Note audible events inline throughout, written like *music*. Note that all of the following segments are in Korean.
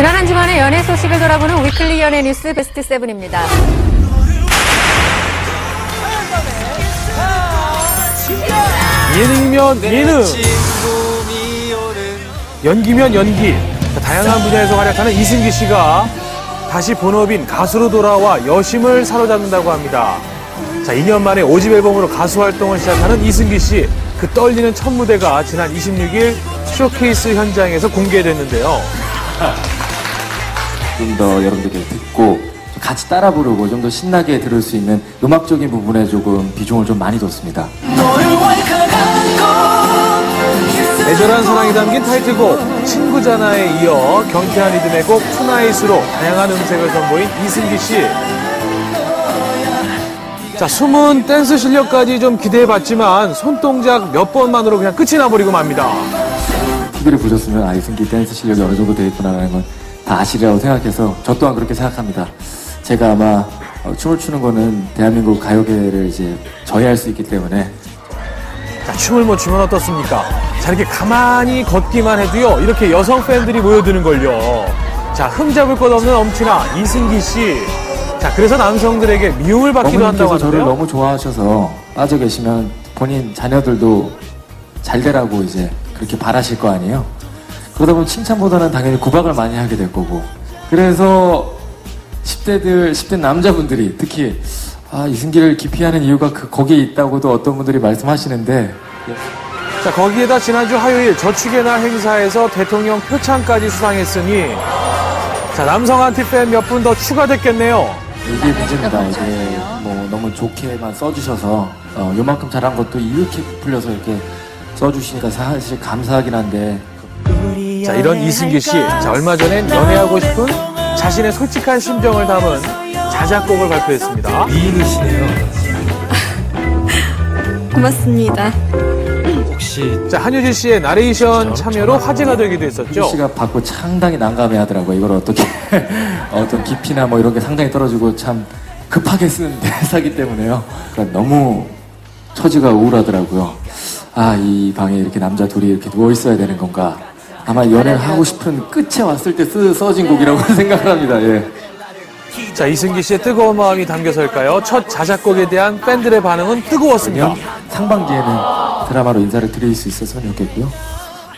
지난 한 주간의 연예 소식을 돌아보는 위클리 연예 뉴스 베스트 세븐입니다 예능이면 예능, 연기면 연기. 자, 다양한 분야에서 활약하는 이승기 씨가 다시 본업인 가수로 돌아와 여심을 사로잡는다고 합니다. 자, 2년 만에 5집 앨범으로 가수 활동을 시작하는 이승기 씨. 그 떨리는 첫 무대가 지난 26일 쇼케이스 현장에서 공개됐는데요. 좀 더 여러분들께 듣고 좀 같이 따라 부르고 좀 더 신나게 들을 수 있는 음악적인 부분에 조금 비중을 좀 많이 뒀습니다. 애절한 사랑이 담긴 타이틀곡 친구잖아에 이어 경쾌한 리듬의 곡 투나잇으로 다양한 음색을 선보인 이승기 씨. 자, 숨은 댄스 실력까지 좀 기대해봤지만 손동작 몇 번만으로 그냥 끝이 나버리고 맙니다. TV를 보셨으면 아 이승기 댄스 실력이 어느 정도 돼 있구나라는 건 다 아시리라고 생각해서 저 또한 그렇게 생각합니다. 제가 아마 어, 춤을 추는 거는 대한민국 가요계를 이제 저해할 수 있기 때문에 자, 춤을 못 추면 어떻습니까? 자, 이렇게 가만히 걷기만 해도요, 이렇게 여성 팬들이 모여드는 걸요. 자, 흠 잡을 것 없는 엄친아, 이승기 씨. 자, 그래서 남성들에게 미움을 받기도 한다고 어머님께서 저를 하는데요. 너무 좋아하셔서 빠져 계시면 본인 자녀들도 잘 되라고 이제 그렇게 바라실 거 아니에요? 그러다 보면 칭찬보다는 당연히 구박을 많이 하게 될 거고. 그래서 10대들, 10대 남자분들이 특히 아, 이승기를 기피하는 이유가 그, 거기에 있다고도 어떤 분들이 말씀하시는데 자, 거기에다 지난주 화요일 저축의 날 행사에서 대통령 표창까지 수상했으니, 자, 남성 안티팬 몇 분 더 추가됐겠네요. 이게 문제입니다. 이게 뭐 너무 좋게만 써주셔서 어, 요만큼 잘한 것도 이렇게 풀려서 이렇게 써주시니까 사실 감사하긴 한데 자, 이런 이승기 씨. 자, 얼마 전엔 연애하고 싶은 자신의 솔직한 심정을 담은 자작곡을 발표했습니다. *laughs* 고맙습니다. 자, 한효진 씨의 나레이션 참여로 화제가 되기도 휘 했었죠. 씨가 받고 상당히 난감해 하더라고요. 이걸 어떻게 *laughs* 어떤 깊이나 뭐 이런 게 상당히 떨어지고 참 급하게 쓰는 *laughs* 대사기 때문에요. 그러니까 너무 처지가 우울하더라고요. 아 이 방에 이렇게 남자 둘이 이렇게 누워 있어야 되는 건가? 아마 연애를 하고 싶은 끝에 왔을 때 쓰, 써진 곡이라고 *laughs* 생각을 합니다. 예. 자, 이승기 씨의 뜨거운 마음이 담겨서일까요? 첫 자작곡에 대한 팬들의 반응은 뜨거웠습니다. 상반기에는 드라마로 인사를 드릴 수 있었으면 좋겠고요.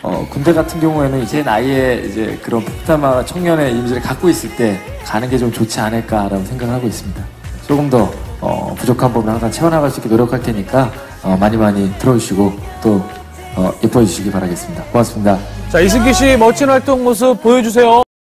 어, 군대 같은 경우에는 제 나이에 이제 그런 폭탄마 청년의 이미지를 갖고 있을 때 가는 게 좀 좋지 않을까라고 생각을 하고 있습니다. 조금 더 어, 부족한 부분을 항상 채워나갈 수 있게 노력할 테니까 어, 많이 많이 들어주시고 또 어, 예뻐해 주시기 바라겠습니다. 고맙습니다. 자, 이승기 씨 멋진 활동 모습 보여주세요.